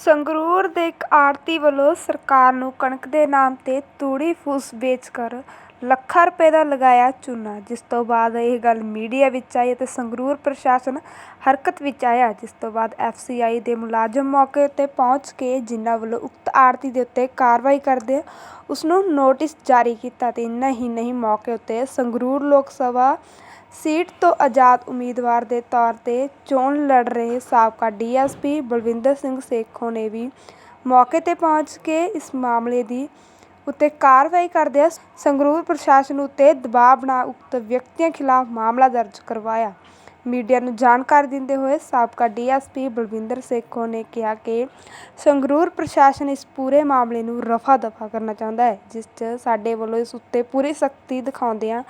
ਸੰਗਰੂਰ ਦੇ ਇੱਕ ਆੜ੍ਹਤੀ ਵੱਲੋਂ ਸਰਕਾਰ ਨੂੰ ਕਣਕ ਦੇ ਨਾਮ 'ਤੇ ਤੂੜੀ ਫੂਸ ਵੇਚ ਕਰ ਲੱਖਾਂ ਰੁਪਏ ਦਾ ਲਗਾਇਆ ਚੂਨਾ, ਜਿਸ ਤੋਂ ਬਾਅਦ ਇਹ ਗੱਲ ਮੀਡੀਆ ਵਿੱਚ ਆਈ ਅਤੇ ਸੰਗਰੂਰ ਪ੍ਰਸ਼ਾਸਨ ਹਰਕਤ ਵਿੱਚ ਆਇਆ, ਜਿਸ ਤੋਂ ਬਾਅਦ ਐਫਸੀਆਈ ਦੇ ਮੁਲਾਜ਼ਮ ਮੌਕੇ ਉੱਤੇ ਪਹੁੰਚ ਕੇ ਜਿਨ੍ਹਾਂ ਵੱਲੋਂ ਉਕਤ ਆੜ੍ਹਤੀ ਦੇ ਉੱਤੇ ਕਾਰਵਾਈ ਕਰਦੇ ਉਸ ਨੂੰ ਨੋਟਿਸ ਜਾਰੀ ਕੀਤਾ ਅਤੇ ਇੰਨਾ ਹੀ ਨਹੀਂ ਮੌਕੇ ਉੱਤੇ ਸੰਗਰੂਰ ਲੋਕ ਸਭਾ ਸੀਟ ਤੋਂ ਆਜ਼ਾਦ ਉਮੀਦਵਾਰ ਦੇ ਤੌਰ ਤੇ ਚੋਣ ਲੜ ਰਹੇ ਸਾਬਕਾ ਡੀਐਸਪੀ ਬਲਵਿੰਦਰ ਸਿੰਘ ਸੇਖੋਂ ਨੇ ਵੀ ਮੌਕੇ ਤੇ ਪਹੁੰਚ ਕੇ ਇਸ ਮਾਮਲੇ ਦੀ ਉੱਤੇ ਕਾਰਵਾਈ ਕਰਦਿਆਂ ਸੰਗਰੂਰ ਪ੍ਰਸ਼ਾਸਨ ਉੱਤੇ ਦਬਾਅ ਬਣਾ ਉਕਤ ਵਿਅਕਤੀਆਂ ਖਿਲਾਫ ਮਾਮਲਾ ਦਰਜ ਕਰਵਾਇਆ। ਮੀਡੀਆ ਨੂੰ ਜਾਣਕਾਰੀ ਦਿੰਦੇ ਹੋਏ ਸਾਬਕਾ ਡੀਐਸਪੀ ਬਲਵਿੰਦਰ ਸੇਖੋਂ ਨੇ ਕਿਹਾ ਕਿ ਸੰਗਰੂਰ ਪ੍ਰਸ਼ਾਸਨ ਇਸ ਪੂਰੇ ਮਾਮਲੇ ਨੂੰ ਰਫਾ ਦਫਾ ਕਰਨਾ ਚਾਹੁੰਦਾ ਹੈ, ਜਿਸ 'ਚ ਸਾਡੇ ਵੱਲੋਂ ਇਸ ਉੱਤੇ ਪੂਰੀ ਸਖਤੀ ਦਿਖਾਉਂਦਿਆਂ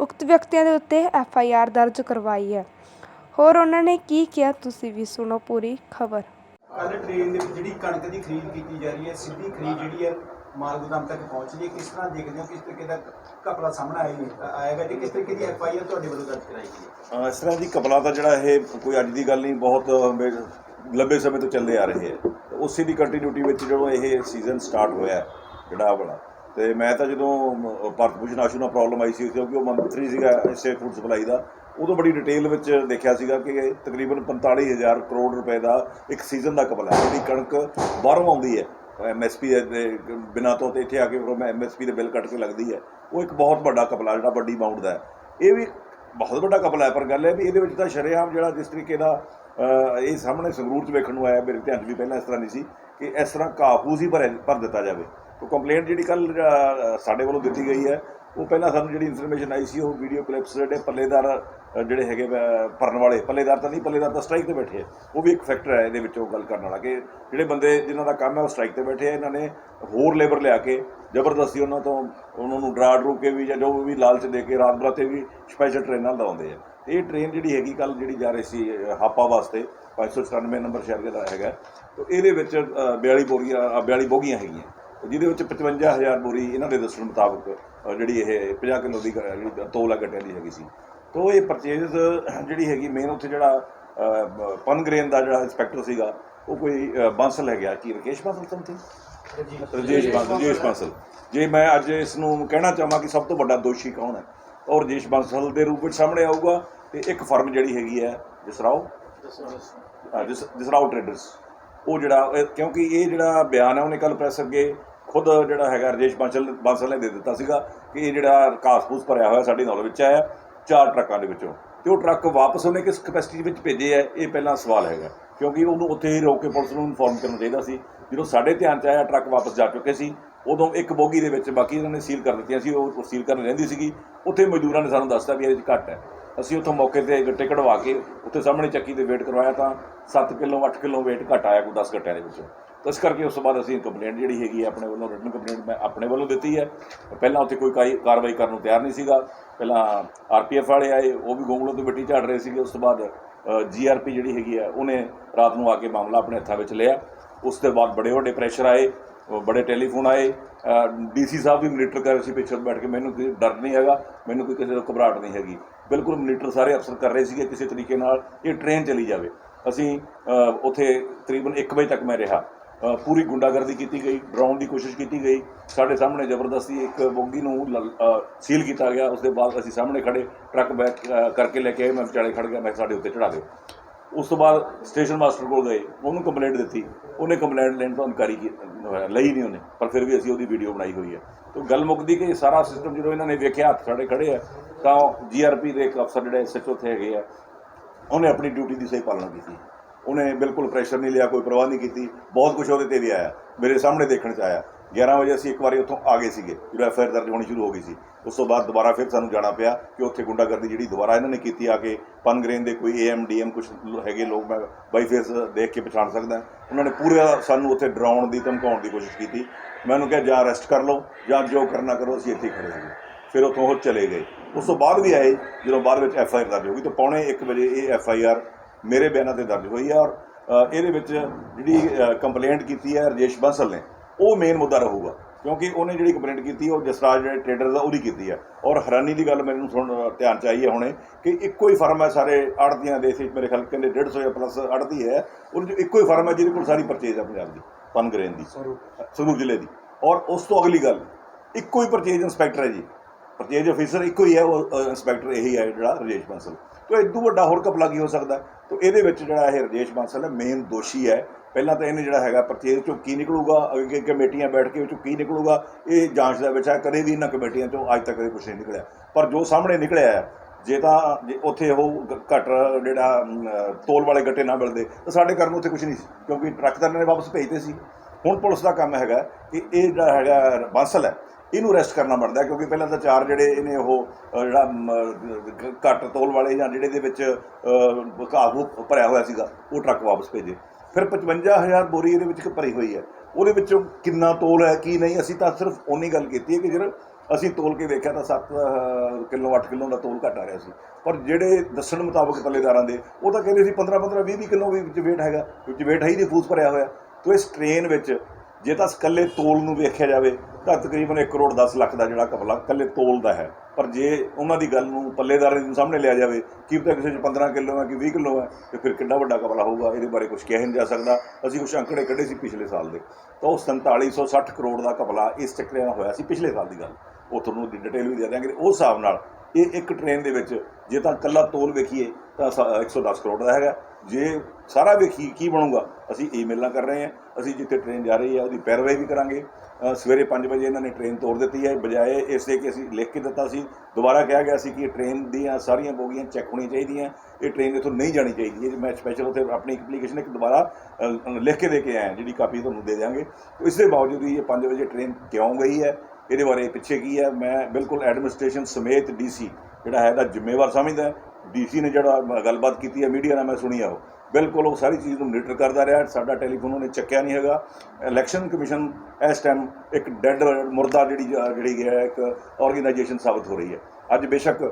ਉਕਤ ਵਿਅਕਤੀਆਂ ਦੇ ਉੱਤੇ ਐਫ ਆਈ ਆਰ ਦਰਜ ਕਰਵਾਈ ਹੈ। ਹੋਰ ਉਹਨਾਂ ਨੇ ਕੀ ਕਿਹਾ ਤੁਸੀਂ ਵੀ ਸੁਣੋ ਪੂਰੀ ਖਬਰ। ਕੱਲ ਟ੍ਰੇਨ ਦੇ ਵਿੱਚ ਜਿਹੜੀ ਕਣਕ ਦੀ ਖਰੀਦ ਕੀਤੀ ਜਾ ਰਹੀ ਹੈ ਸਿੱਧੀ ਖਰੀਦ ਜਿਹੜੀ ਹੈ ਮਾਲ ਗੋਦਾਮ ਤੱਕ ਪਹੁੰਚ ਰਹੀ ਹੈ। ਕਿਸ ਤਰ੍ਹਾਂ ਦੇਖਦੇ ਹੋ ਕਿਸ ਤਰੀਕੇ ਦਾ ਕਪੜਾ ਸਾਹਮਣੇ ਆਏਗਾ ਆਏਗਾ ਤੇ ਕਿਸ ਤਰੀਕੇ ਦੀ ਐਫ ਆਈ ਆਰ ਤੁਹਾਡੇ ਵੱਲੋਂ ਦਰਜ ਕਰਾਈ ਗਈ ਹੈ? ਇਸ ਤਰ੍ਹਾਂ ਦੀ ਕਪਲਾ ਤਾਂ ਜਿਹੜਾ ਇਹ ਕੋਈ ਅੱਜ ਦੀ ਗੱਲ ਨਹੀਂ ਬਹੁਤ ਲੰਬੇ ਸਮੇਂ ਤੋਂ ਚੱਲਦੇ ਆ ਰਹੇ ਹੈ। ਉਸੇ ਦੀ ਕੰਟੀਨਿਊਟੀ ਵਿੱਚ ਜਦੋਂ ਇਹ ਸੀਜ਼ਨ ਸਟਾਰਟ ਹੋਇਆ ਜਿਹੜਾ ਵਾਲਾ ਤੇ ਮੈਂ ਤਾਂ ਜਦੋਂ ਭਾਰਤ ਭੂਸ਼ਣ ਆਸ਼ੂ ਨਾਲ ਪ੍ਰੋਬਲਮ ਆਈ ਸੀ ਕਿਉਂਕਿ ਉਹ ਮੰਤਰੀ ਸੀਗਾ ਇਸੇ ਫੂਡ ਸਪਲਾਈ ਦਾ, ਉਦੋਂ ਬੜੀ ਡਿਟੇਲ ਵਿੱਚ ਦੇਖਿਆ ਸੀਗਾ ਕਿ ਇਹ ਤਕਰੀਬਨ 45000 ਕਰੋੜ ਰੁਪਏ ਦਾ ਇੱਕ ਸੀਜ਼ਨ ਦਾ ਕਪਲਾ ਹੈ, ਜਿਹੜੀ ਕਣਕ ਬਾਹਰੋਂ ਆਉਂਦੀ ਹੈ ਐਮਐਸਪੀ ਦੇ ਬਿਨਾਂ ਤੋਂ ਤੇ ਇੱਥੇ ਆ ਕੇ ਫਿਰ ਐਮਐਸਪੀ ਦੇ ਬਿੱਲ ਕੱਟ ਕੇ ਲੱਗਦੀ ਹੈ, ਉਹ ਇੱਕ ਬਹੁਤ ਵੱਡਾ ਕਪਲਾ ਜਿਹੜਾ ਵੱਡੀ ਅਮਾਉਂਟ ਦਾ ਹੈ। ਇਹ ਵੀ ਬਹੁਤ ਵੱਡਾ ਕਪਲਾ ਹੈ, ਪਰ ਗੱਲ ਹੈ ਵੀ ਇਹਦੇ ਵਿੱਚ ਤਾਂ ਸ਼ਰੇਆਮ ਜਿਹੜਾ ਜਿਸ ਤਰੀਕੇ ਦਾ ਇਹ ਸਾਹਮਣੇ ਸੰਗਰੂਰ 'ਚ ਵੇਖਣ ਨੂੰ ਆਇਆ, ਮੇਰੇ ਧਿਆਨ 'ਚ ਵੀ ਪਹਿਲਾਂ ਇਸ ਤਰ੍ਹਾਂ ਨਹੀਂ ਸੀ ਕਿ ਇਸ ਤਰ੍ਹਾਂ ਕਾਫੂਸ ਹੀ ਭਰਿਆ ਭਰ ਦਿੱਤਾ ਜਾਵੇ। ਉਹ ਕੰਪਲੇਂਟ ਜਿਹੜੀ ਕੱਲ ਸਾਡੇ ਵੱਲੋਂ ਦਿੱਤੀ ਗਈ ਹੈ ਉਹ ਪਹਿਲਾਂ ਸਾਨੂੰ ਜਿਹੜੀ ਇਨਫੋਰਮੇਸ਼ਨ ਆਈ ਸੀ ਉਹ ਵੀਡੀਓ ਕਲਿੱਪਸ ਜਿਹੜੇ ਪੱਲੇਦਾਰ ਜਿਹੜੇ ਹੈਗੇ ਭਰਨ ਵਾਲੇ ਪੱਲੇਦਾਰ ਤਾਂ ਨਹੀਂ ਪੱਲੇਦਾਰ ਤਾਂ ਸਟ੍ਰਾਈਕ ਤੇ ਬੈਠੇ ਆ। ਉਹ ਵੀ ਇੱਕ ਫੈਕਟਰ ਹੈ ਇਹਦੇ ਵਿੱਚੋਂ ਗੱਲ ਕਰਨ ਵਾਲਾ ਕਿ ਜਿਹੜੇ ਬੰਦੇ ਜਿਨ੍ਹਾਂ ਦਾ ਕੰਮ ਹੈ ਉਹ ਸਟ੍ਰਾਈਕ ਤੇ ਬੈਠੇ ਆ ਇਹਨਾਂ ਨੇ ਹੋਰ ਲੇਬਰ ਲਿਆ ਕੇ ਜ਼ਬਰਦਸਤੀ ਉਹਨਾਂ ਤੋਂ ਉਹਨਾਂ ਨੂੰ ਡਰਾ ਡਰੂ ਕੇ ਵੀ ਜਾਂ ਜੋ ਵੀ ਲਾਲਚ ਦੇ ਕੇ ਰਾਤ ਬਰਾਤੇ ਵੀ ਸਪੈਸ਼ਲ ਟ੍ਰੇਨਾਂ ਲਗਾਉਂਦੇ ਆ। ਇਹ ਟ੍ਰੇਨ ਜਿਹੜੀ ਹੈਗੀ ਕੱਲ ਜਿਹੜੀ ਜਾ ਰਹੀ ਸੀ ਹਾਪਾ ਵਾਸਤੇ 597 ਨੰਬਰ ਸ਼ਹਿਰ ਦਾ ਹੈਗਾ ਤੇ ਇਹਦੇ ਵਿੱਚ ਅ, 42 ਬੋਰੀਆਂ 42 ਬੋਗੀਆਂ ਹੈਗੀਆਂ। ਜਿਹਦੇ ਵਿੱਚ 55000 ਬੋਰੀ ਇਹਨਾਂ ਦੇ ਦੱਸਣ ਮੁਤਾਬਕ ਜਿਹੜੀ ਇਹ 50 ਕਿਲੋ ਦੀ ਜਿਹੜੀ ਤੋਲਾ ਗੱਟਿਆਂ ਦੀ ਹੈਗੀ ਸੀ। ਤੋਂ ਇਹ ਪਰਚੇਜ਼ ਜਿਹੜੀ ਹੈਗੀ ਮੇਨ ਉੱਥੇ ਜਿਹੜਾ ਪਨਗ੍ਰੇਨ ਦਾ ਜਿਹੜਾ ਇੰਸਪੈਕਟਰ ਸੀਗਾ ਉਹ ਕੋਈ ਬਾਂਸਲ ਹੈਗਾ ਕੀ ਰਕੇਸ਼ ਬਾਂਸਲ ਸਮਥਿੰਗ ਰਜੇਸ਼ ਬਾਂਸਲ ਰਜੇਸ਼ ਬਾਂਸਲ। ਜੇ ਮੈਂ ਅੱਜ ਇਸ ਨੂੰ ਕਹਿਣਾ ਚਾਹਾਂ ਕਿ ਸਭ ਤੋਂ ਵੱਡਾ ਦੋਸ਼ੀ ਕੌਣ ਹੈ? ਔਰ ਰਜੇਸ਼ ਬਾਂਸਲ ਦੇ ਰੂਪ ਵਿੱਚ ਸਾਹਮਣੇ ਆਊਗਾ ਤੇ ਇੱਕ ਫਰਮ ਜਿਹੜੀ ਹੈਗੀ ਹੈ ਜਸਰਾਓ? ਜਸਰਾਓ। ਟ੍ਰੇਡਰਸ ਉਹ ਜਿਹੜਾ ਕਿਉਂਕਿ ਇਹ ਜਿਹੜਾ ਬਿਆਨ ਹੈ ਉਹਨੇ ਕੱਲ ਪ੍ਰੈਸ ਅੱਗੇ ਖੁਦ ਜਿਹੜਾ ਹੈਗਾ ਰਜੇਸ਼ ਬਾਂਸਲ ਬਾਂਸਲ ਨੇ ਦੇ ਦਿੱਤਾ ਸੀਗਾ ਕਿ ਇਹ ਜਿਹੜਾ ਕਾਸਪੂਸ ਭਰਿਆ ਹੋਇਆ ਸਾਡੀ ਨੌਲੇਜ ਵਿੱਚ ਆਇਆ ਚਾਰ ਟਰੱਕਾਂ ਦੇ ਵਿੱਚੋਂ। ਤੇ ਉਹ ਟਰੱਕ ਵਾਪਸ ਉਹਨੇ ਕਿਸ ਕਪੈਸਿਟੀ ਵਿੱਚ ਭੇਜੇ ਹੈ ਇਹ ਪਹਿਲਾ ਸਵਾਲ ਹੈਗਾ। ਕਿਉਂਕਿ ਉਹਨੂੰ ਉੱਥੇ ਹੀ ਰੋਕ ਕੇ ਪੁਲਿਸ ਨੂੰ ਇਨਫੋਰਮ ਕਰਨਾ ਚਾਹੀਦਾ ਸੀ। ਜਦੋਂ ਸਾਡੇ ਧਿਆਨ ਚ ਆਇਆ ਟਰੱਕ ਵਾਪਸ ਜਾ ਚੁੱਕੇ ਸੀ, ਉਦੋਂ ਇੱਕ ਬੋਗੀ ਦੇ ਵਿੱਚ ਬਾਕੀ ਇਹਨਾਂ ਨੇ ਸੀਲ ਕਰ ਦਿੱਤੀਆਂ ਸੀ, ਉਹ ਸੀਲ ਕਰਨ ਰਹਿੰਦੀ ਸੀਗੀ। ਉੱਥੇ ਮਜ਼ਦੂਰਾਂ ਨੇ ਸਾਨੂੰ ਦੱਸਤਾ ਵੀ ਇਹਦੇ 'ਚ ਘੱਟ ਹੈ। ਅਸੀਂ ਉੱਥੋਂ ਮੌਕੇ ਤੇ ਗੱਟੇ ਕਢਵਾ ਕੇ ਉੱਥੇ ਸਾਹਮਣੇ ਚੱਕੀ ਤੇ ਵੇਟ ਕਰਵਾਇਆ ਤਾਂ 7 ਕਿਲੋ 8 ਕਿਲੋ ਵੇਟ ਘੱਟ ਆਇਆ ਕੋਈ 10 ਗੱਟਿਆਂ ਦੇ ਵਿੱਚੋਂ। ਤਾਂ ਇਸ ਕਰਕੇ ਉਸ ਤੋਂ ਬਾਅਦ ਅਸੀਂ ਕੰਪਲੇਂਟ ਜਿਹੜੀ ਹੈਗੀ ਹੈ ਆਪਣੇ ਵੱਲੋਂ ਰਿਟਨ ਕੰਪਲੇਂਟ ਮੈਂ ਆਪਣੇ ਵੱਲੋਂ ਦਿੱਤੀ ਹੈ। ਪਹਿਲਾਂ ਉੱਥੇ ਕੋਈ ਕਾਈ- ਕਾਰਵਾਈ ਕਰਨ ਨੂੰ ਤਿਆਰ ਨਹੀਂ ਸੀਗਾ। ਪਹਿਲਾਂ ਆਰਪੀਐਫ ਵਾਲੇ ਆਏ, ਉਹ ਵੀ ਗੋਂਗਲੋਂ ਤੋਂ ਮਿੱਟੀ ਝਾੜ ਰਹੇ ਸੀਗੇ। ਉਸ ਤੋਂ ਬਾਅਦ ਜੀਆਰਪੀ ਜਿਹੜੀ ਹੈਗੀ ਹੈ ਉਹਨੇ ਰਾਤ ਨੂੰ ਆ ਕੇ ਮਾਮਲਾ ਆਪਣੇ ਹੱਥਾਂ ਵਿੱਚ ਲਿਆ। ਉਸ ਤੋਂ ਬਾਅਦ ਬੜੇ ਵੱਡੇ ਪ੍ਰੈਸ਼ਰ ਆਏ ਬੜੇ ਟੈਲੀਫੋਨ ਆਏ। ਡੀਸੀ ਸਾਹਿਬ ਵੀ ਮੋਨੀਟਰ ਕਰ ਰਹੇ ਸੀ ਪਿੱਛੇ ਬੈਠ ਕੇ। ਮੈਨੂੰ ਕੋਈ ਡਰ ਨਹੀਂ ਹੈਗਾ। ਮੈਨੂੰ ਕੋਈ ਕਿਸੇ ਤੋਂ ਘਬਰਾਹਟ ਨਹੀਂ ਹੈਗੀ। ਬਿਲਕੁਲ ਮਨੀਟਰ ਸਾਰੇ ਅਫਸਰ ਕਰ ਰਹੇ ਸੀਗੇ ਕਿਸੇ ਤਰੀਕੇ ਨਾਲ ਇਹ ਟ੍ਰੇਨ ਚਲੀ ਜਾਵੇ। ਅਸੀਂ ਅ, ਉੱਥੇ ਤਕਰੀਬਨ 1 ਵਜੇ ਤੱਕ ਮੈਂ ਰਿਹਾ। ਪੂਰੀ ਗੁੰਡਾਗਰਦੀ ਕੀਤੀ ਗਈ ਡਰਾਉਣ ਦੀ ਕੋਸ਼ਿਸ਼ ਕੀਤੀ ਗਈ। ਸਾਡੇ ਸਾਹਮਣੇ ਜ਼ਬਰਦਸਤੀ ਇੱਕ ਬੋਗੀ ਨੂੰ ਲ- ਸੀਲ ਕੀਤਾ ਗਿਆ। ਉਸ ਦੇ ਬਾਅਦ ਅਸੀਂ ਸਾਹਮਣੇ ਖੜੇ ਟਰੱਕ ਬੈਕ ਕਰਕੇ ਲੈ ਕੇ ਆਏ। ਮੈਂ ਵਿਚਾਲੇ ਖੜ ਗਿਆ ਮੈਂ ਸਾਡੇ ਉੱਤੇ ਚੜਾ ਦਿਓ। ਉਸ ਤੋਂ ਬਾਅਦ ਸਟੇਸ਼ਨ ਮਾਸਟਰ ਕੋਲ ਗਏ, ਉਹਨੂੰ ਕੰਪਲੇਂਟ ਦਿੱਤੀ। ਉਹਨੇ ਕੰਪਲੇਂਟ ਲੈਣ ਤੋਂ ਇਨਕਾਰੀ ਕੀ ਹੋਇਆ ਲਈ ਨਹੀਂ ਉਹਨੇ, ਪਰ ਫਿਰ ਵੀ ਅਸੀਂ ਉਹਦੀ ਵੀਡੀਓ ਬਣਾਈ ਹੋਈ ਹੈ। ਤਾਂ ਗੱਲ ਮੁੱਕਦੀ ਕਿ ਸਾਰਾ ਸਿਸਟਮ ਜਦੋਂ ਇਹਨਾਂ ਨੇ ਵੇਖਿਆ, ਹੱਥ ਸਾਡੇ ਖੜੇ ਆ, ਤਾਂ ਜੀਆਰਪੀ ਦੇ ਇੱਕ ਅਫਸਰ ਜਿਹੜੇ ਐਸਐਚਓ ਉੱਥੇ ਹੈਗੇ ਆ, ਉਹਨੇ ਆਪਣੀ ਡਿਊਟੀ ਦੀ ਸਹੀ ਪਾਲਣਾ ਕੀਤੀ। ਉਹਨੇ ਬਿਲਕੁਲ ਪ੍ਰੈਸ਼ਰ ਨਹੀਂ ਲਿਆ, ਕੋਈ ਪਰਵਾਹ ਨਹੀਂ ਕੀਤੀ। ਬਹੁਤ ਕੁਝ ਉਹਦੇ ਤੇ ਵੀ ਆਇਆ, ਮੇਰੇ ਸਾਹਮਣੇ ਦੇਖਣ ਚ ਆਇਆ। 11 ਵਜੇ ਅਸੀਂ ਇੱਕ ਵਾਰੀ ਉੱਥੋਂ ਆ ਗਏ ਸੀਗੇ, ਜਦੋਂ ਐਫ ਆਈ ਆਰ ਦਰਜ ਹੋਣੀ ਸ਼ੁਰੂ ਹੋ ਗਈ ਸੀ। ਉਸ ਤੋਂ ਬਾਅਦ ਦੁਬਾਰਾ ਫਿਰ ਸਾਨੂੰ ਜਾਣਾ ਪਿਆ ਕਿ ਉੱਥੇ ਗੁੰਡਾਗਰਦੀ ਜਿਹੜੀ ਦੁਬਾਰਾ ਇਹਨਾਂ ਨੇ ਕੀਤੀ ਆ ਕੇ ਪਨਗ੍ਰੇਨ ਦੇ ਕੋਈ ਏਐਮ ਡੀਐਮ ਕੁਝ ਹੈਗੇ ਲੋਕ, ਮੈਂ ਬਾਈ ਫੇਸ ਦੇਖ ਕੇ ਪਛਾਣ ਸਕਦਾ। ਉਹਨਾਂ ਨੇ ਪੂਰਾ ਸਾਨੂੰ ਉੱਥੇ ਡਰਾਉਣ ਦੀ, ਧਮਕਾਉਣ ਦੀ ਕੋਸ਼ਿਸ਼ ਕੀਤੀ। ਮੈਂ ਉਹਨੂੰ ਕਿਹਾ, ਜਾਂ ਅਰੈਸਟ ਕਰ ਲਓ, ਜਾਂ ਜੋ ਕਰਨਾ ਕਰੋ, ਅਸੀਂ ਇੱਥੇ ਹੀ ਖੜੇ ਹਾਂ ਫਿਰ ਉੱਥੋਂ ਉਹ ਚਲੇ ਗਏ। ਉਸ ਤੋਂ ਬਾਅਦ ਵੀ ਆਏ, ਜਦੋਂ ਬਾਅਦ ਵਿੱਚ ਐਫ ਆਈ ਆਰ ਦਰਜ ਹੋ ਗਈ। ਤਾਂ ਪੌਣੇ 1 ਵਜੇ ਇਹ ਐਫ ਆਈ ਆਰ ਮੇਰੇ ਬਿਆਨਾਂ ਤੇ ਦਰਜ ਹੋਈ ਹੈ ਔਰ ਇਹਦੇ ਵਿੱਚ ਜਿਹੜੀ ਕੰਪਲੇਂਟ ਕੀਤੀ ਹੈ, ਰਜੇਸ਼ ਬੰਸਲ ਨੇ। ਉਹ ਮੇਨ ਮੁੱਦਾ ਰਹੂਗਾ ਕਿਉਂਕਿ ਉਹਨੇ ਜਿਹੜੀ ਕੰਪਲੇਂਟ ਕੀਤੀ ਉਹ ਜਸਰਾਜ ਜਿਹੜੇ ਟ੍ਰੇਡਰ ਦਾ ਉਹਦੀ ਕੀਤੀ ਹੈ। ਔਰ ਹੈਰਾਨੀ ਦੀ ਗੱਲ ਮੈਨੂੰ ਸੁਣ ਧਿਆਨ ਚ ਆਈ ਹੈ ਹੁਣੇ ਕਿ ਇੱਕੋ ਹੀ ਫਰਮ ਹੈ ਸਾਰੇ ਆੜਤੀਆਂ ਦੇ ਸੀ ਮੇਰੇ ਖਿਆਲ ਕਹਿੰਦੇ 150 ਜਾਂ ਪਲੱਸ ਆੜਤੀ ਹੈ। ਉਹਦੇ ਚ ਇੱਕੋ ਹੀ ਫਰਮ ਹੈ ਜਿਹਦੇ ਕੋਲ ਸਾਰੀ ਪਰਚੇਜ਼ ਹੈ ਪੰਜਾਬ ਦੀ ਪਨਗਰੇਨ ਦੀ ਸਰੂਰ ਜ਼ਿਲ੍ਹੇ ਦੀ। ਔਰ ਉਸ ਤੋਂ ਅਗਲੀ ਗੱਲ ਇੱਕੋ ਹੀ ਪਰਚੇਜ਼ ਇੰਸਪੈਕਟਰ ਹੈ ਜੀ। ਪਰਚੇਜ ਅਫੀਸਰ ਇੱਕੋ ਹੀ ਹੈ ਉਹ ਅ, ਇੰਸਪੈਕਟਰ ਇਹੀ ਹੈ ਜਿਹੜਾ ਰਜੇਸ਼ ਬਾਂਸਲ। ਤੋ ਇਦੋਂ ਵੱਡਾ ਹੋਰ ਘਪਲਾ ਕੀ ਹੋ ਸਕਦਾ? ਤੋ ਇਹਦੇ ਵਿੱਚ ਜਿਹੜਾ ਇਹ ਰਜੇਸ਼ ਬਾਂਸਲ ਹੈ ਮੇਨ ਦੋਸ਼ੀ ਹੈ। ਪਹਿਲਾਂ ਤਾਂ ਇਹਨੇ ਜਿਹੜਾ ਹੈਗਾ ਪਰਚੇਜ ਚੋਂ ਕੀ ਨਿਕਲੂਗਾ? ਅੱਗੇ ਕਮੇਟੀਆਂ ਬੈਠ ਕੇ ਉਹ ਚੋਂ ਕੀ ਨਿਕਲੂਗਾ? ਇਹ ਜਾਂਚ ਦਾ ਵਿਸ਼ਾ ਕਦੇ ਵੀ ਇਹਨਾਂ ਕਮੇਟੀਆਂ ਚੋਂ ਅੱਜ ਤੱਕ ਕਦੇ ਕੁਝ ਨਹੀਂ ਨਿਕਲਿਆ। ਪਰ ਜੋ ਸਾਹਮਣੇ ਨਿਕਲਿਆ ਹੈ ਜੇ ਤਾਂ ਜੇ ਉੱਥੇ ਉਹ ਗ- ਜਿਹੜਾ ਤੋਲ ਵਾਲੇ ਗੱਟੇ ਨਾ ਮਿਲਦੇ ਤਾਂ ਸਾਡੇ ਘਰ ਉੱਥੇ ਕੁਝ ਨਹੀਂ ਸੀ ਕਿਉਂਕਿ ਟਰੱਕ ਤਾਂ ਇਹਨਾਂ ਨੇ ਵਾਪਸ ਭੇਜਦੇ ਸੀ। ਹੁਣ ਪੁਲਿਸ ਦਾ ਕੰਮ ਹੈਗਾ ਕਿ ਇਹ ਜਿਹੜਾ ਹੈਗਾ ਬਾਂਸਲ ਹੈ ਇਹਨੂੰ ਅਰੈਸਟ ਕਰਨਾ ਬਣਦਾ ਕਿਉਂਕਿ ਪਹਿਲਾਂ ਤਾਂ ਚਾਰ ਜਿਹੜੇ ਇਹਨੇ ਉਹ ਜਿਹੜਾ ਮ, ਗ- ਘੱਟ ਤੋਲ ਵਾਲੇ ਜਾਂ ਜਿਹੜੇ ਦੇ ਵਿੱਚ ਅ, ਭਰਿਆ ਹੋਇਆ ਸੀਗਾ ਉਹ ਟਰੱਕ ਵਾਪਸ ਭੇਜੇ। ਫਿਰ 55000 ਬੋਰੀ ਇਹਦੇ ਵਿੱਚ ਭਰੀ ਹੋਈ ਹੈ। ਉਹਦੇ ਵਿੱਚੋਂ ਕਿੰਨਾ ਤੋਲ ਹੈ, ਕੀ ਨਹੀਂ, ਅਸੀਂ ਤਾਂ ਸਿਰਫ ਉਨੀ ਗੱਲ ਕੀਤੀ ਹੈ ਕਿ ਜਿਹੜਾ ਅਸੀਂ ਤੋਲ ਕੇ ਵੇਖਿਆ ਤਾਂ 7 ਕਿਲੋ 8 ਕਿਲੋ ਦਾ ਤੋਲ ਘੱਟ ਆ ਰਿਹਾ ਸੀ। ਪਰ ਜਿਹੜੇ ਦੱਸਣ ਮੁਤਾਬਕ ਪੱਲੇਦਾਰਾਂ ਦੇ, ਉਹ ਤਾਂ ਕਹਿੰਦੇ ਸੀ 15 15 20 20 ਕਿਲੋ ਵੀ ਵਿੱਚ weight ਹੈਗਾ, ਵਿੱਚ weight ਹੈ ਹੀ ਨਹੀਂ, ਫੂਸ ਭਰਿਆ ਹੋਇਆ। ਤੋ ਇਸ ਟ੍ਰੇਨ ਵਿੱਚ ਜੇ ਤਾਂ ਇਕੱਲੇ ਤੋਲ ਨੂੰ ਵੇਖਿਆ ਜਾਵੇ, ਤਾਂ ਤਕਰੀਬਨ 1 ਕਰੋੜ 10 ਲੱਖ ਦਾ ਜਿਹੜਾ ਕਪਲਾ ਇਕੱਲੇ ਤੋਲ ਦਾ ਹੈ। ਪਰ ਜੇ ਉਹਨਾਂ ਦੀ ਗੱਲ ਨੂੰ ਪੱਲੇਦਾਰਾਂ ਦੇ ਸਾਹਮਣੇ ਲਿਆ ਜਾਵੇ ਕੀ ਪਤਾ ਕਿਸੇ 'ਚ 15 ਕਿਲੋ ਹੈ ਕਿ 20 ਕਿਲੋ ਹੈ, ਤੇ ਫਿਰ ਕਿੰਨਾ ਵੱਡਾ ਕਪਲਾ ਹੋਊਗਾ, ਇਹਦੇ ਬਾਰੇ ਕੁਝ ਕਿਹਾ ਨਹੀਂ ਜਾ ਸਕਦਾ। ਅਸੀਂ ਕੁਝ ਅੰਕੜੇ ਕੱਢੇ ਸੀ ਪਿਛਲੇ ਸਾਲ ਦੇ। ਤਾਂ ਉਹ 4760 ਕਰੋੜ ਦਾ ਕਪਲਾ ਇਸ ਚੱਕਰੇ ਨਾਲ ਹੋਇਆ ਸੀ ਪਿਛਲੇ ਸਾਲ ਦੀ ਗੱਲ। ਉਹ ਤੁਹਾਨੂੰ ਡਿਟੇਲ ਵੀ ਦੇ ਦਿਆਂਗੇ। ਉਸ ਹਿਸਾਬ ਨਾਲ ਇਹ ਇੱਕ ਟ੍ਰੇਨ ਦੇ ਵਿੱਚ ਜੇ ਤਾਂ ਇਕੱਲਾ ਤੋਲ ਵੇਖੀਏ ਤਾਂ ਸ- 110 ਕਰੋੜ ਦਾ ਹੈਗਾ। ਜੇ ਸਾਰਾ ਵੇਖੀ ਕੀ ਬਣੂਗਾ, ਅਸੀਂ ਈਮੇਲਾਂ ਕਰ ਰਹੇ ਹਾਂ। ਅਸੀਂ ਜਿੱਥੇ ਟ੍ਰੇਨ ਜਾ ਰਹੀ ਹੈ, ਉਹਦੀ ਪੈਰਵਾਈ ਵੀ ਕਰਾਂਗੇ। ਸਵੇਰੇ 5 ਵਜੇ ਇਹਨਾਂ ਨੇ ਟ੍ਰੇਨ ਤੋੜ ਦਿੱਤੀ ਹੈ। ਬਜਾਏ ਇਸ ਦੇ ਕਿ ਅਸੀਂ ਲਿਖ ਕੇ ਦਿੱਤਾ ਸੀ, ਦੁਬਾਰਾ ਕਿਹਾ ਗਿਆ ਸੀ ਕਿ ਇਹ ਟ੍ਰੇਨ ਦੀਆਂ ਸਾਰੀਆਂ ਬੋਗੀਆਂ ਚੈੱਕ ਹੋਣੀਆਂ ਚਾਹੀਦੀਆਂ। ਇਹ ਟ੍ਰੇਨ ਇੱਥੋਂ ਨਹੀਂ ਜਾਣੀ ਚਾਹੀਦੀ ਹੈ। ਮੈਂ ਸਪੈਸ਼ਲ ਉੱਥੇ ਆਪਣੀ ਐਪਲੀਕੇਸ਼ਨ ਇੱਕ ਦੁਬਾਰਾ ਲਿਖ ਕੇ ਦੇ ਕੇ ਆਇਆ, ਜਿਹੜੀ ਕਾਪੀ ਤੁਹਾਨੂੰ ਦੇ ਦਿਆਂਗੇ। ਇਸ ਦੇ ਬਾਵਜੂਦ ਵੀ ਇਹ 5 ਵਜੇ ਟ੍ਰੇਨ ਕਿਉਂ ਗਈ ਹੈ, ਇਹਦੇ ਬਾਰੇ ਪਿੱਛੇ ਕੀ ਹੈ? ਮੈਂ ਬਿਲਕੁਲ ਐਡਮਿਨਿਸਟ੍ਰੇਸ਼ਨ ਸਮੇਤ ਡੀਸੀ ਜਿਹੜਾ ਹੈ ਇਹਦਾ ਜ਼ਿੰਮੇਵਾਰ ਸਮਝਦਾ। ਡੀਸੀ ਨੇ ਜਿਹੜਾ ਗੱਲਬਾਤ ਕੀਤੀ ਹੈ ਮੀਡੀਆ ਨਾਲ ਮੈਂ ਸੁਣੀ ਆ ਉਹ। ਬਿਲਕੁਲ ਉਹ ਸਾਰੀ ਚੀਜ਼ ਨੂੰ ਮੋਨੀਟਰ ਕਰਦਾ ਰਿਹਾ ਸਾਡਾ ਟੈਲੀਫੋਨ ਉਹਨੇ ਚੱਕਿਆ ਨਹੀਂ ਹੈਗਾ। ਇਲੈਕਸ਼ਨ ਕਮਿਸ਼ਨ ਇਸ ਟਾਈਮ ਇੱਕ ਡੈੱਡ ਮੁਰਦਾ ਜਿਹੜੀ ਜਿਹੜੀ ਹੈ ਇੱਕ ਆਰਗੇਨਾਈਜੇਸ਼ਨ ਸਾਬਤ ਹੋ ਰਹੀ ਹੈ। ਅੱਜ ਬੇਸ਼ੱਕ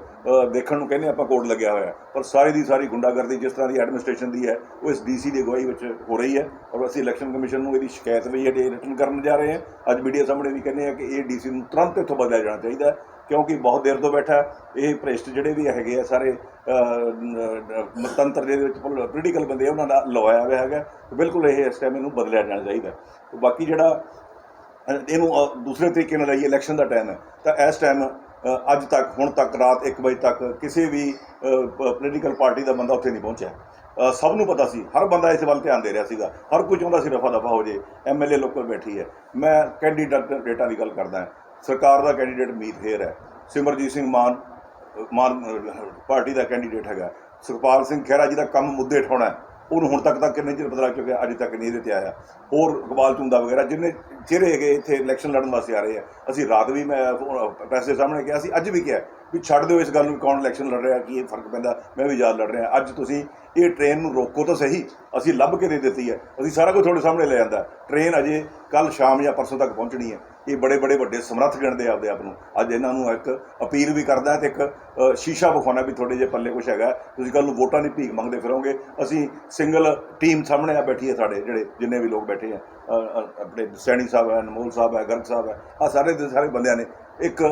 ਦੇਖਣ ਨੂੰ ਕਹਿੰਦੇ ਆਪਾਂ ਕੋਡ ਲੱਗਿਆ ਹੋਇਆ ਹੈ, ਪਰ ਸਾਰੀ ਦੀ ਸਾਰੀ ਗੁੰਡਾਗਰਦੀ ਜਿਸ ਤਰ੍ਹਾਂ ਦੀ ਐਡਮਿਨਿਸਟ੍ਰੇਸ਼ਨ ਦੀ ਹੈ ਉਹ ਇਸ ਡੀਸੀ ਦੀ ਅਗਵਾਈ ਵਿੱਚ ਹੋ ਰਹੀ ਹੈ ਔਰ ਅਸੀਂ ਇਲੈਕਸ਼ਨ ਕਮਿਸ਼ਨ ਨੂੰ ਇਹਦੀ ਸ਼ਿਕਾਇਤ ਵੀ ਜਿਹੜੀ ਰਿਟਰਨ ਕਰਨ ਜਾ ਰਹੇ ਹਾਂ। ਅੱਜ ਮੀਡੀਆ ਸਾਹਮਣੇ ਵੀ ਕਹਿੰਦੇ ਆ ਕਿ ਇਹ ਡੀਸੀ ਨੂੰ ਤੁਰੰਤ ਇੱਥੋਂ ਬਦਲਿਆ ਜਾਣਾ ਚਾਹੀਦਾ ਹੈ। ਕਿਉਂਕਿ ਬਹੁਤ ਦੇਰ ਤੋਂ ਬੈਠਾ ਇਹ ਭ੍ਰਿਸ਼ਟ ਜਿਹੜੇ ਵੀ ਹੈਗੇ ਆ ਸਾਰੇ ਮਤੰਤਰ ਦੇ ਵਿੱਚ ਪੋਲੀਟੀਕਲ ਬੰਦੇ ਉਹਨਾਂ ਦਾ ਲਵਾਇਆ ਹੋਇਆ ਹੈਗਾ। ਬਿਲਕੁਲ ਇਹ ਇਸ ਟਾਈਮ ਇਹਨੂੰ ਬਦਲਿਆ ਜਾਣਾ ਚਾਹੀਦਾ। ਬਾਕੀ ਜਿਹੜਾ ਇਹਨੂੰ ਦੂਸਰੇ ਤਰੀਕੇ ਨਾਲ ਲਈਏ ਇਲੈਕਸ਼ਨ ਦਾ ਟਾਈਮ ਹੈ। ਤਾਂ ਇਸ ਟਾਈਮ ਅੱਜ ਤੱਕ, ਹੁਣ ਤੱਕ, ਰਾਤ 1 ਵਜੇ ਤੱਕ ਕਿਸੇ ਵੀ ਪੋਲੀਟੀਕਲ ਪਾਰਟੀ ਦਾ ਬੰਦਾ ਉੱਥੇ ਨਹੀਂ ਪਹੁੰਚਿਆ। ਸਭ ਨੂੰ ਪਤਾ ਸੀ। ਹਰ ਬੰਦਾ ਇਸ ਵੱਲ ਧਿਆਨ ਦੇ ਰਿਹਾ ਸੀਗਾ। ਹਰ ਕੋਈ ਚਾਹੁੰਦਾ ਸੀ ਰਫਾ ਦਫਾ ਹੋ ਜੇ। ਐਮਐਲਏ ਲੋਕਲ ਬੈਠੀ ਹੈ। ਮੈਂ ਕੈਂਡੀਡੇਟ ਡੇਟਾ ਦੀ ਗੱਲ ਕਰਦਾ ਸਰਕਾਰ ਦਾ ਕੈਂਡੀਡੇਟ ਮੀਤ ਹੇਰ ਹੈ, ਸਿਮਰਜੀਤ ਸਿੰਘ ਮਾਨ ਮਾਨ, ਪਾਰਟੀ ਦਾ ਕੈਂਡੀਡੇਟ ਹੈਗਾ, ਸੁਖਪਾਲ ਸਿੰਘ ਖਹਿਰਾ ਜੀ ਦਾ ਕੰਮ ਮੁੱਦੇ ਠਾਉਣਾ ਉਹਨੂੰ ਹੁਣ ਤੱਕ ਤਾਂ ਕਿੰਨੇ ਚਿਰ ਪਤਾ ਚੁੱਕਿਆ, ਅੱਜ ਤੱਕ ਨਹੀਂ ਇਹਦੇ ਤੇ ਆਇਆ। ਹੋਰ ਇਕਬਾਲ ਚੁੰਦਾ ਵਗੈਰਾ, ਜਿੰਨੇ ਚਿਹਰੇ ਹੈਗੇ ਇੱਥੇ ਇਲੈਕਸ਼ਨ ਲੜਨ ਵਾਸਤੇ ਆ ਰਹੇ ਆ, ਅਸੀਂ ਰਾਤ ਵੀ ਮੈਂ ਪ੍ਰੈਸ ਦੇ ਸਾਹਮਣੇ ਕਿਹਾ ਸੀ, ਅੱਜ ਵੀ ਕਿਹਾ ਵੀ ਛੱਡ ਦਿਓ ਇਸ ਗੱਲ ਨੂੰ, ਕੌਣ ਇਲੈਕਸ਼ਨ ਲੜ ਰਿਹਾ, ਕੀ ਇਹ ਫ਼ਰਕ ਪੈਂਦਾ, ਮੈਂ ਵੀ ਯਾਦ ਲੜ ਰਿਹਾ, ਅੱਜ ਤੁਸੀਂ ਇਹ ਟ੍ਰੇਨ ਨੂੰ ਰੋਕੋ ਤਾਂ ਸਹੀ, ਅਸੀਂ ਲੱਭ ਕੇ ਦੇ ਦਿੱਤੀ ਹੈ, ਅਸੀਂ ਸਾਰਾ ਕੁਝ ਤੁਹਾਡੇ ਸਾਹਮਣੇ ਲੈ ਜਾਂਦਾ ਟ੍ਰੇਨ ਅਜੇ ਕੱਲ ਸ਼ਾਮ ਜਾਂ ਪਰਸੋਂ ਤੱਕ ਪਹੁੰਚਣੀ ਹੈ। ਇਹ ਬੜੇ ਬੜੇ ਵੱਡੇ ਸਮਰੱਥ ਗਿਣਦੇ ਆਪਦੇ ਆਪ ਨੂੰ। ਅੱਜ ਇਹਨਾਂ ਨੂੰ ਇੱਕ ਅਪੀਲ ਵੀ ਕਰਦਾ ਤੇ ਇੱਕ ਸ਼ੀਸ਼ਾ ਵਿਖਾਉਣਾ ਵੀ ਤੁਹਾਡੇ ਜੇ ਪੱਲੇ ਕੁਝ ਹੈਗਾ। ਤੁਸੀਂ ਕੱਲ ਨੂੰ ਵੋਟਾਂ ਦੀ ਭੀਖ ਮੰਗਦੇ ਫਿਰੋਗੇ। ਅਸੀਂ ਸਿੰਗਲ ਟੀਮ ਸਾਹਮਣੇ ਆ ਬੈਠੀ ਹੈ ਸਾਡੇ ਜਿਹੜੇ, ਜਿੰਨੇ ਵੀ ਲੋਕ ਬੈਠੇ ਆ। ਆਪਣੇ ਸੈਣੀ ਸਾਹਿਬ ਹੈ, ਅਨਮੋਲ ਸਾਹਿਬ ਹੈ, ਗਰਗ ਸਾਹਿਬ ਹੈ। ਆ ਸਾਰੇ ਦੇ ਸਾਰੇ ਬੰਦਿਆਂ ਨੇ ਇੱਕ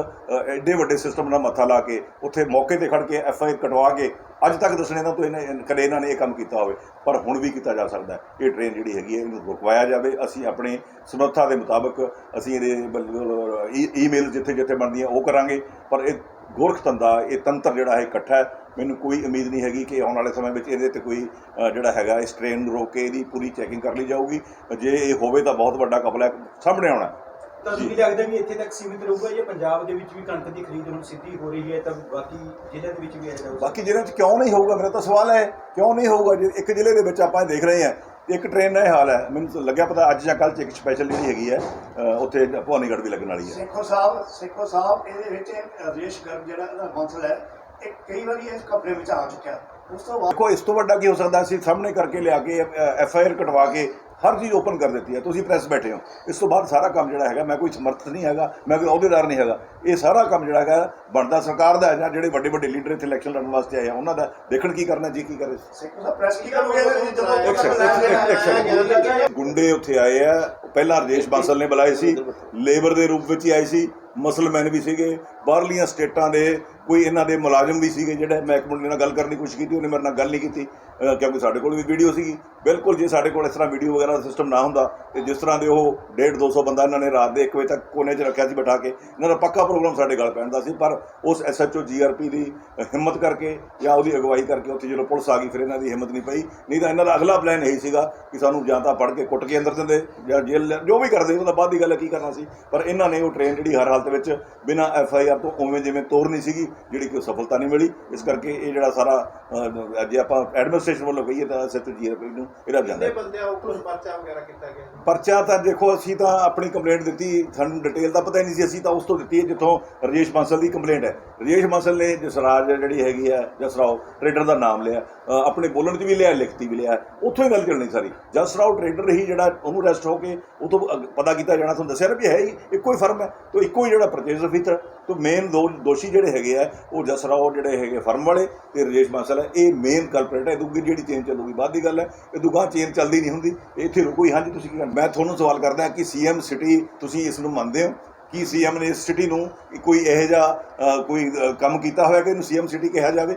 ਐਡੇ ਵੱਡੇ ਸਿਸਟਮ ਨਾਲ ਮੱਥਾ ਲਾ ਕੇ ਉੱਥੇ ਮੌਕੇ ਤੇ ਖੜ ਕੇ ਐਫ ਆਈ ਕਟਵਾ ਕੇ ਅੱਜ ਤੱਕ ਦੱਸਣੇ ਦਾ ਤੋਂ ਇਹਨੇ, ਕਦੇ ਇਹਨਾਂ ਨੇ ਇਹ ਕੰਮ ਕੀਤਾ ਹੋਵੇ, ਪਰ ਹੁਣ ਵੀ ਕੀਤਾ ਜਾ ਸਕਦਾ ਇਹ ਟ੍ਰੇਨ ਜਿਹੜੀ ਹੈਗੀ ਹੈ, ਇਹਨੂੰ ਰੁਕਵਾਇਆ ਜਾਵੇ। ਅਸੀਂ ਆਪਣੇ ਸਮਰੱਥਾ ਦੇ ਮੁਤਾਬਕ ਅਸੀਂ ਇਹਦੇ ਈਮੇਲ e, ਜਿੱਥੇ ਜਿੱਥੇ ਬਣਦੀਆਂ ਉਹ ਕਰਾਂਗੇ। ਪਰ ਇਹ ਗੋਰਖ ਧੰਦਾ, ਇਹ ਤੰਤਰ ਜਿਹੜਾ ਹੈ ਇਕੱਠਾ ਹੈ, ਮੈਨੂੰ ਕੋਈ ਉਮੀਦ ਨਹੀਂ ਹੈਗੀ ਕਿ ਆਉਣ ਵਾਲੇ ਸਮੇਂ ਵਿੱਚ ਇਹਦੇ ਤੇ ਕੋਈ ਜਿਹੜਾ ਹੈਗਾ ਇਸ ਟ੍ਰੇਨ ਨੂੰ ਰੋਕ ਕੇ ਇਹਦੀ ਪੂਰੀ ਚੈਕਿੰਗ ਕਰ ਲਈ ਜਾਊਗੀ। ਜੇ ਇਹ ਹੋਵੇ ਤਾਂ ਬਹੁਤ ਵੱਡਾ ਕਪਲਾ ਸਾਹਮਣੇ ਆਉਣਾ। ਹੈ। ਤਾਂ ਜੀ। ਤੁਸੀਂ ਲੱਗਦਾ ਵੀ ਇੱਥੇ ਤੱਕ ਸੀਮਿਤ ਰਹੂਗਾ ਜਾਂ ਪੰਜਾਬ ਦੇ ਵਿੱਚ ਵੀ ਕਣਕ ਦੀ ਖਰੀਦ ਹੁਣ ਸਿੱਧੀ ਹੋ ਰਹੀ ਹੈ ਤਾਂ ਬਾਕੀ ਜ਼ਿਲ੍ਹਿਆਂ ਦੇ ਵਿੱਚ ਵੀ ਆਏਗਾ ਬਾਕੀ ਜ਼ਿਲ੍ਹਿਆਂ 'ਚ ਕਿਉਂ ਨਹੀਂ ਹੋਊਗਾ? ਮੇਰਾ ਤਾਂ ਸਵਾਲ ਹੈ ਕਿਉਂ ਨਹੀਂ ਹੋਊਗਾ? ਜੇ ਇੱਕ ਜ਼ਿਲ੍ਹੇ ਦੇ ਵਿੱਚ ਆਪਾਂ ਦੇਖ ਰਹੇ ਹਾਂ ਇੱਕ ਟ੍ਰੇਨ ਦਾ ਇਹ ਹਾਲ ਹੈ। ਮੈਨੂੰ ਲੱਗਿਆ ਪਤਾ ਅੱਜ ਜਾਂ ਕੱਲ੍ਹ 'ਚ ਇੱਕ ਸਪੈਸ਼ਲ ਜਿਹੜੀ ਹੈਗੀ ਹੈ ਉੱਥੇ ਭਵਾਨੀਗੜ੍ਹ ਵੀ ਲੱਗਣ ਵਾਲੀ ਹੈ। ਸੇਖੋ ਸਾਹਿਬ ਸੇਖੋ ਸਾਹਿਬ ਇਹਦੇ ਵਿੱਚ ਰਜੇਸ਼ ਗਰਗ ਜਿਹੜਾ ਇਹਦਾ ਬਾਂਸਲ ਹੈ ਇਹ ਕਈ ਵਾਰੀ ਇਸ ਕਪੜੇ ਵਿੱਚ ਆ ਚੁੱਕਿਆ। ਉਸ ਤੋਂ ਬਾਅਦ ਦੇਖੋ ਇਸ ਤੋਂ ਵੱਡਾ ਕੀ ਹੋ ਸਕਦਾ? ਅਸੀਂ ਸਾਹਮਣੇ ਕਰਕੇ ਲਿਆ ਕੇ ਐਫ ਆਈ ਆਰ ਕਟਵਾ ਕੇ ਹਰ ਚੀਜ਼ ਓਪਨ ਕਰ ਦਿੱਤੀ ਹੈ। ਤੁਸੀਂ ਪ੍ਰੈਸ ਬੈਠੇ ਹੋ। ਇਸ ਤੋਂ ਬਾਅਦ ਸਾਰਾ ਕੰਮ ਜਿਹੜਾ ਹੈਗਾ ਮੈਂ ਕੋਈ ਸਮਰਥ ਨਹੀਂ ਹੈਗਾ ਮੈਂ ਕੋਈ ਅਹੁਦੇਦਾਰ ਨਹੀਂ ਹੈਗਾ। ਇਹ ਸਾਰਾ ਕੰਮ ਜਿਹੜਾ ਹੈਗਾ ਬਣਦਾ ਸਰਕਾਰ ਦਾ ਹੈ ਜਾਂ ਜਿਹੜੇ ਵੱਡੇ ਵੱਡੇ ਲੀਡਰ ਇੱਥੇ ਇਲੈਕਸ਼ਨ ਲੜਨ ਵਾਸਤੇ ਆਏ ਆ ਉਹਨਾਂ ਦਾ ਦੇਖਣ ਕੀ ਕਰਨਾ ਜੀ ਕੀ ਕਰੇ। ਪ੍ਰੈਸ ਕੀ ਕਰੋਗੇ ਗੁੰਡੇ ਉੱਥੇ ਆਏ ਆ। ਪਹਿਲਾਂ ਰਜੇਸ਼ ਬਾਂਸਲ ਨੇ ਬੁਲਾਏ ਸੀ। ਲੇਬਰ ਦੇ ਰੂਪ ਵਿੱਚ ਹੀ ਆਏ ਸੀ। ਮੁਸਲਮਾਨ ਵੀ ਸੀਗੇ। ਬਾਹਰਲੀਆਂ ਸਟੇਟਾਂ ਦੇ ਕੋਈ ਇਹਨਾਂ ਦੇ ਮੁਲਾਜ਼ਮ ਵੀ ਸੀਗੇ ਜਿਹੜੇ ਮਹਿਕਮੇ ਇੱਕ ਨਾਲ ਗੱਲ ਕਰਨ ਦੀ ਕੋਸ਼ਿਸ਼ ਕੀਤੀ, ਉਹਨੇ ਮੇਰੇ ਨਾਲ ਗੱਲ ਨਹੀਂ ਕੀਤੀ ਕਿਉਂਕਿ ਸਾਡੇ ਕੋਲ ਵੀ ਵੀਡੀਓ ਸੀਗੀ। ਬਿਲਕੁਲ ਜੇ ਸਾਡੇ ਕੋਲ ਇਸ ਤਰ੍ਹਾਂ ਵੀਡੀਓ ਵਗੈਰਾ ਦਾ ਸਿਸਟਮ ਨਾ ਹੁੰਦਾ, ਤੇ ਜਿਸ ਤਰ੍ਹਾਂ ਦੇ ਉਹ 1.5 200 ਬੰਦਾ ਇਹਨਾਂ ਨੇ ਰਾਤ ਦੇ 1 ਵਜੇ ਤੱਕ ਕੋਨੇ 'ਚ ਰੱਖਿਆ ਸੀ ਬਿਠਾ ਕੇ, ਇਹਨਾਂ ਦਾ ਪੱਕਾ ਪ੍ਰੋਗਰਾਮ ਸਾਡੇ ਗੱਲ ਪੈਣ ਦਾ ਸੀ, ਪਰ ਉਸ ਐਸਐਚਓ ਜੀਆਰਪੀ ਦੀ ਹਿੰਮਤ ਕਰਕੇ ਜਾਂ ਉਹਦੀ ਅਗਵਾਈ ਕਰਕੇ ਉੱਥੇ ਜਦੋਂ ਪੁਲਿਸ ਆ ਗਈ, ਫਿਰ ਇਹਨਾਂ ਦੀ ਹਿੰਮਤ ਨਹੀਂ ਪਈ। ਨਹੀਂ ਤਾਂ ਇਹਨਾਂ ਦਾ ਅਗਲਾ ਪਲਾਨ ਇਹੀ ਸੀਗਾ ਕਿ ਸਾਨੂੰ ਜਾਂ ਤਾਂ ਫੜ ਕੇ ਕੁੱਟ ਕੇ ਅੰਦਰ ਦਿੰਦੇ ਜਾਂ ਜੇਲ੍ਹ, ਜੋ ਵੀ ਕਰਦੇ ਉਹਦਾ ਬਾਅਦ ਦੀ ਗੱਲ ਕੀ ਕਰਨਾ ਸੀ। ਪਰ ਇਹਨਾਂ ਨੇ ਉਹ ਟ੍ਰੇਨ ਜਿਹੜੀ ਹਰ ਹਾਲਤ ਵਿੱਚ ਬਿਨਾਂ ਐਫ ਆਰ ਤੋਂ ਉਵੇਂ ਜਿਵੇਂ ਤੋਰਨੀ ਸੀਗੀ ਜਿਹੜੀ ਕਿ ਸਫਲਤਾ ਨਹੀਂ ਮਿਲੀ। ਇਸ ਕਰਕੇ ਇਹ ਜਿਹੜਾ ਸਾਰਾ ਜੇ ਆਪਾਂ ਐਡਮਿਨਿਸਟ੍ਰੇਸ਼ਨ ਵੱਲੋਂ ਕਹੀਏ ਤਾਂ ਐਸਐਚਓ ਜੀਆਰਪੀ ਨੂੰ ਇਹਦਾ ਜਾਂਦਾ। ਪਰਚਾ ਵਗੈਰਾ ਕੀਤਾ ਗਿਆ? ਪਰਚਾ ਤਾਂ ਦੇਖੋ ਅਸੀਂ ਤਾਂ ਆਪਣੀ ਕੰਪਲੇਂਟ ਦਿੱਤੀ। ਸਾਨੂੰ ਡਿਟੇਲ ਦਾ ਪਤਾ ਨਹੀਂ ਸੀ ਅਸੀਂ ਤਾਂ ਉਸ ਤੋਂ ਦਿੱਤੀ ਹੈ ਜਿੱਥੋਂ ਰਜੇਸ਼ ਬਾਂਸਲ ਦੀ ਕੰਪਲੇਂਟ ਹੈ। ਰਜੇਸ਼ ਬਾਂਸਲ ਨੇ ਜਸਰਾਜ ਜਿਹੜੀ ਹੈਗੀ ਹੈ ਜਸਰਾਓ ਟਰੇਡਰ ਦਾ ਨਾਮ ਲਿਆ। ਆਪਣੇ ਬੋਲਣ 'ਚ ਵੀ ਲਿਆ ਲਿਖਤੀ ਵੀ ਲਿਆ। ਉੱਥੋਂ ਹੀ ਗੱਲ ਚੱਲਣੀ ਸਾਰੀ। ਜਸਰਾਓ ਟਰੇਡਰ ਹੀ ਜਿਹੜਾ ਉਹਨੂੰ ਅਰੈਸਟ ਹੋ ਕੇ ਉਹ ਤੋਂ ਪਤਾ ਕੀਤਾ ਜਾਣਾ ਤੁਹਾਨੂੰ ਦੱਸਿਆ ਨਾ ਵੀ ਹੈ ਹੀ ਇੱਕੋ ਹੀ ਫਰਮ ਹੈ। ਤੋਂ ਇੱਕੋ ਹੀ ਜਿਹੜਾ ਪਰਚੇਜ਼ ਅਫੀਸਰ ਤੋਂ ਮੇਨ ਦੋ ਦੋਸ਼ੀ ਜਿਹੜੇ ਹੈਗੇ ਆ, ਉਹ ਜਸਰਾਓ ਜਿਹੜੇ ਹੈਗੇ ਫਰਮ ਵਾਲੇ ਤੇ ਰਜੇਸ਼ ਬਾਂਸਲ ਹੈ ਇਹ ਮੇਨ ਕਲਪਰੇਟ ਹੈ ਦੂਗੀ ਜਿਹੜੀ ਚੇਨ ਚੱਲੂਗੀ, ਬਾਅਦ ਦੀ ਗੱਲ ਹੈ ਇਹ ਦੁਗਾ ਚੇਨ ਚੱਲਦੀ ਨਹੀਂ ਹੁੰਦੀ। ਇੱਥੇ ਰੁਕੋ ਹੀ। ਹਾਂਜੀ, ਤੁਸੀਂ ਕੀ ਮੈਂ ਤੁਹਾਨੂੰ ਸਵਾਲ ਕਰਦਾ, ਕਿ ਸੀਐਮ ਸਿਟੀ ਤੁਸੀਂ ਇਸ ਨੂੰ ਮੰਨਦੇ ਹੋ? ਕੀ ਸੀਐਮ ਨੇ ਇਸ ਸਿਟੀ ਨੂੰ ਕੋਈ ਇਹੋ ਜਿਹਾ ਕੋਈ ਕੰਮ ਕੀਤਾ ਹੋਇਆ ਕਿ ਇਹਨੂੰ ਸੀਐਮ ਸਿਟੀ ਕਿਹਾ ਜਾਵੇ?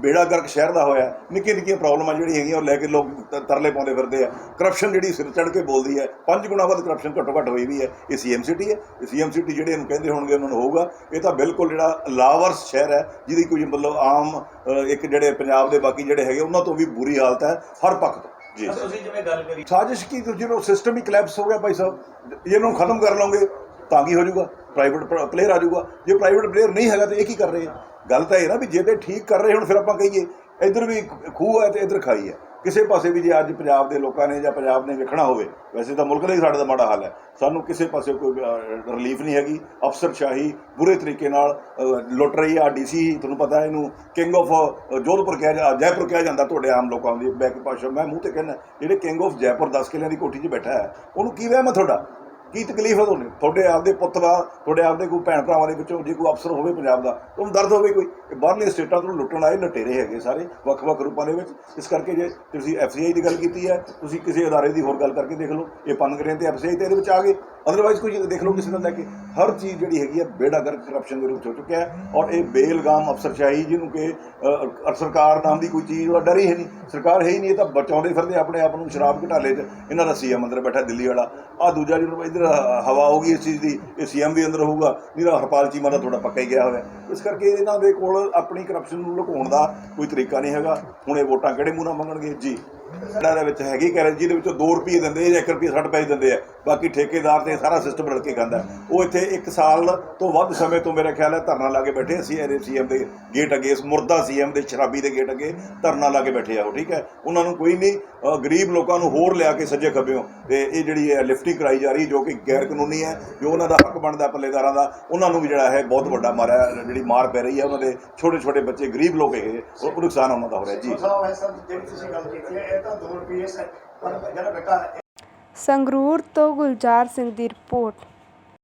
ਬੇੜਾ ਗਰਕ ਸ਼ਹਿਰ ਦਾ ਹੋਇਆ ਨਿੱਕੀਆਂ ਨਿੱਕੀਆਂ ਪ੍ਰੋਬਲਮਾਂ ਜਿਹੜੀਆਂ ਹੈਗੀਆਂ ਉਹ ਲੈ ਕੇ ਲੋਕ ਤਰਲੇ ਪਾਉਂਦੇ ਫਿਰਦੇ ਆ। ਕਰਪਸ਼ਨ ਜਿਹੜੀ ਸਿਰ ਚੜ ਕੇ ਬੋਲਦੀ ਹੈ ਪੰਜ ਗੁਣਾ ਵੱਧ ਕਰਪਸ਼ਨ ਘੱਟੋ ਘੱਟ ਹੋਈ ਵੀ ਹੈ। ਇਹ ਸੀਐਮ ਸਿਟੀ ਹੈ। ਇਹ ਸੀਐਮ ਸਿਟੀ ਜਿਹੜੇ ਇਹਨੂੰ ਕਹਿੰਦੇ ਹੋਣਗੇ ਉਹਨਾਂ ਨੂੰ ਹੋਊਗਾ। ਇਹ ਤਾਂ ਬਿਲਕੁਲ ਜਿਹੜਾ ਲਾਵਰਸ ਸ਼ਹਿਰ ਹੈ ਜਿਹਦੀ ਕੋਈ ਮਤਲਬ ਆਮ ਇੱਕ ਜਿਹੜੇ ਪੰਜਾਬ ਦੇ ਬਾਕੀ ਜਿਹੜੇ ਹੈਗੇ ਉਹਨਾਂ ਤੋਂ ਵੀ ਬੁਰੀ ਹਾਲਤ ਹੈ ਹਰ ਪੱਖ ਤੋਂ। ਜੀ। ਤੁਸੀਂ ਜਿਵੇਂ ਗੱਲ ਕਰੀ। ਸਾਜ਼ਿਸ਼ ਕੀ ਤੁਸੀਂ ਜਦੋਂ ਸਿਸਟਮ ਹੀ ਕਲੈਪਸ ਹੋ ਗਿਆ ਭਾਈ ਸਾਹਿਬ ਇਹਨੂੰ ਖਤਮ ਕਰ ਲਓਗੇ ਤਾਂ ਕੀ ਹੋ ਜਾਊਗਾ? ਪ੍ਰਾਈਵੇਟ ਪਲੇਅਰ ਆ ਜਾਊਗਾ। ਜੇ ਪ੍ਰਾਈਵੇਟ ਪਲੇਅਰ ਨਹੀਂ ਹੈਗਾ ਤਾਂ ਇਹ ਕੀ ਕਰ ਰਹੇ ਆ? ਗੱਲ ਤਾਂ ਇਹ ਨਾ ਵੀ ਜੇ ਤੇ ਠੀਕ ਕਰ ਰਹੇ ਹੁਣ ਫਿਰ ਆਪਾਂ ਕਹੀਏ, ਇੱਧਰ ਵੀ ਖੂਹ ਹੈ ਤੇ ਇੱਧਰ ਖਾਈ ਹੈ। ਕਿਸੇ ਪਾਸੇ ਵੀ ਜੇ ਅੱਜ ਪੰਜਾਬ ਦੇ ਲੋਕਾਂ ਨੇ ਜਾਂ ਪੰਜਾਬ ਨੇ ਵੇਖਣਾ ਹੋਵੇ, ਵੈਸੇ ਤਾਂ ਮੁਲਕ ਲਈ ਸਾਡੇ ਦਾ ਮਾੜਾ ਹਾਲ ਹੈ। ਸਾਨੂੰ ਕਿਸੇ ਪਾਸੇ ਕੋਈ ਰਿਲੀਫ ਨਹੀਂ ਹੈਗੀ। ਅਫਸਰਸ਼ਾਹੀ ਬੁਰੇ ਤਰੀਕੇ ਨਾਲ ਲੁੱਟ ਰਹੀ ਹੈ ਡੀਸੀ, ਤੁਹਾਨੂੰ ਪਤਾ ਹੈ ਇਹਨੂੰ ਕਿੰਗ ਆਫ ਜੋਧਪੁਰ ਕਿਹਾ ਜਾ, ਜੈਪੁਰ ਕਿਹਾ ਜਾਂਦਾ ਤੁਹਾਡੇ ਆਮ ਲੋਕਾਂ ਦੀ, ਬੈਕ ਭਾਸ਼ਾ ਮੈਂ ਮੂੰਹ ਤੇ ਕਹਿੰਦਾ, ਜਿਹੜੇ ਕਿੰਗ ਆਫ ਜੈਪੁਰ 10 ਕਿੱਲਿਆਂ ਦੀ ਕੋਠੀ 'ਚ ਬੈਠਾ ਹੈ, ਉਹਨੂੰ ਕੀ ਵਹਿਮ ਹੈ ਤੁਹਾਡਾ? ਕੀ ਤਕਲੀਫ ਹੈ ਤੁਹਾਨੂੰ? ਤੁਹਾਡੇ ਆਪਦੇ ਪੁੱਤ ਦਾ, ਤੁਹਾਡੇ ਆਪਦੇ ਕੋਈ ਭੈਣ ਭਰਾਵਾਂ ਦੇ ਵਿੱਚੋਂ ਜੇ ਕੋਈ ਅਫਸਰ ਹੋਵੇ ਪੰਜਾਬ ਦਾ, ਤੁਹਾਨੂੰ ਦਰਦ ਹੋਵੇ ਕੋਈ? ਇਹ ਬਾਹਰਲੇ ਸਟੇਟਾਂ ਤੋਂ ਲੁੱਟਣ ਆਏ ਲਟੇਰੇ ਹੈਗੇ ਸਾਰੇ, ਵੱਖ-ਵੱਖ ਰੂਪਾਂ ਦੇ ਵਿੱਚ। ਇਸ ਕਰਕੇ ਜੇ ਤੁਸੀਂ ਐਫਸੀਆਈ ਦੀ ਗੱਲ ਕੀਤੀ ਹੈ, ਤੁਸੀਂ ਕਿਸੇ ਅਦਾਰੇ ਦੀ ਹੋਰ ਗੱਲ ਕਰਕੇ ਦੇਖ ਲਓ। ਇਹ ਪੰਨ ਪਨਗਰੇ ਤੇ ਐਫਸੀਆਈ ਤੇ ਇਹਦੇ ਵਿੱਚ ਆ ਗਏ। ਅਦਰਵਾਈਜ਼ ਕੋਈ ਦੇਖ ਲਓ ਕਿਸੇ ਦਾ ਲੈ ਕੇ ਹਰ ਚੀਜ਼ ਜਿਹੜੀ ਹੈਗੀ ਹੈ ਬੇੜਾ ਗਰਕ ਕਰਪਸ਼ਨ ਦੇ ਰੂਪ ਚ ਹੋ ਚੁੱਕਿਆ ਹੈ ਔਰ ਇਹ ਬੇਲਗਾਮ ਅਫਸਰਸ਼ਾਹੀ ਜਿਹਨੂੰ ਕਿ ਸਰਕਾਰ ਨਾਮ ਦੀ ਕੋਈ ਚੀਜ਼ ਉਹ ਡਰ ਹੀ ਹੈ ਨਹੀਂ। ਸਰਕਾਰ ਹੈ ਹੀ ਨਹੀਂ, ਇਹ ਤਾਂ ਬਚਾਉਂਦੇ ਫਿਰਦੇ ਆਪਣੇ ਆਪ ਨੂੰ ਸ਼ਰਾਬ ਘਟਾਲੇ 'ਚ। ਇਹਨਾਂ ਦਾ ਸੀਐਮ ਅੰਦਰ ਬੈਠਾ ਦਿੱਲੀ ਵਾਲਾ। ਆ ਦੂਜਾ ਜਦੋਂ ਇੱਧਰ ਹਵਾ ਹੋਊਗੀ ਇਸ ਚੀਜ਼ ਦੀ, ਇਹ ਸੀਐਮ ਵੀ ਅੰਦਰ ਹੋਊਗਾ। ਨਹੀਂ ਹਰਪਾਲ ਚੀਮਾ ਦਾ ਥੋੜਾ ਪੱਕਾ ਹੀ ਗਿਆ ਹੋਇਆ। ਇਸ ਕਰਕੇ ਇਹਨਾਂ ਦੇ ਕੋਲ ਆਪਣੀ ਕਰਪਸ਼ਨ ਨੂੰ ਲੁਕਾਉਣ ਦਾ ਕੋਈ ਤਰੀਕਾ ਨਹੀਂ ਹੈਗਾ। ਹੁਣ ਇਹ ਵੋਟਾਂ ਕਿਹੜੇ ਮੂੰਹ ਨਾਲ ਮੰਗਣਗੇ? ਜੀ। ਇਹਨਾਂ ਦੇ ਵਿੱਚ ਹੈਗੀ ਕਰੰਸੀ ਦੇ ਵਿੱਚੋਂ 2 ਰੁਪਏ ਦਿੰਦੇ ਜਾਂ 1 ਰੁਪਏ 60 ਪੈਸੇ ਦਿੰਦੇ ਆ। ਬਾਕੀ ਠੇਕੇਦਾਰ ਤੇ ਸਾਰਾ ਸਿਸਟਮ ਰਲ ਕੇ ਖਾਂਦਾ। ਉਹ ਇੱਥੇ 1 ਸਾਲ ਤੋਂ ਵੱਧ ਸਮੇਂ ਤੋਂ ਮੇਰੇ ਖਿਆਲ ਹੈ ਧਰਨਾ ਲਾ ਕੇ ਬੈਠੇ ਸੀ ਇਹਦੇ ਸੀਐਮ ਦੇ ਗੇਟ ਅੱਗੇ ਇਸ ਮੁਰਦਾ ਸੀਐਮ ਦੇ ਸ਼ਰਾਬੀ ਦੇ ਗੇਟ ਅੱਗੇ ਧਰਨਾ ਲਾ ਕੇ ਬੈਠੇ ਆ ਉਹ, ਠੀਕ ਹੈ? ਉਹਨਾਂ ਨੂੰ ਕੋਈ ਨਹੀਂ ਗਰੀਬ ਲੋਕਾਂ ਨੂੰ ਹੋਰ ਲਿਆ ਕੇ ਸੱਜੇ ਖੱਬਿਓਂ। ਤੇ ਇਹ ਜਿਹੜੀ ਹੈ ਲਿਫਟਿੰਗ ਕਰਾਈ ਜਾ ਰਹੀ ਜੋ ਕਿ ਗੈਰ ਕਾਨੂੰਨੀ ਹੈ, ਜੋ ਉਹਨਾਂ ਦਾ ਹੱਕ ਬਣਦਾ ਪੱਲੇਦਾਰਾਂ ਦਾ, ਉਹਨਾਂ ਨੂੰ ਵੀ ਜਿਹੜਾ ਹੈ ਬਹੁਤ ਵੱਡਾ ਮਾਰਿਆ ਜਿਹੜੀ ਮਾਰ ਪੈ ਰਹੀ ਹੈ ਉਹਨਾਂ ਦੇ ਛੋਟੇ ਛੋਟੇ ਬੱਚੇ, ਗਰੀਬ ਲੋਕ ਹੈਗੇ, ਉਹ ਨੁਕਸਾਨ ਉਹਨਾਂ ਦਾ ਹੋ ਰਿਹਾ ਜੀ। ਸਾਹਿਬ ਹੈ ਸਭ ਜਿਹੜੀ ਤੁਸੀਂ ਗੱਲ ਕੀਤੀ ਹੈ ਤਾਂ 2 ਰੁਪਏ ਪਰ ਜਿਹੜਾ ਬੇਟਾ ਸੰਗਰੂਰ ਤੋਂ ਗੁਲਜ਼ਾਰ ਸਿੰਘ ਦੀ ਰਿਪੋਰਟ।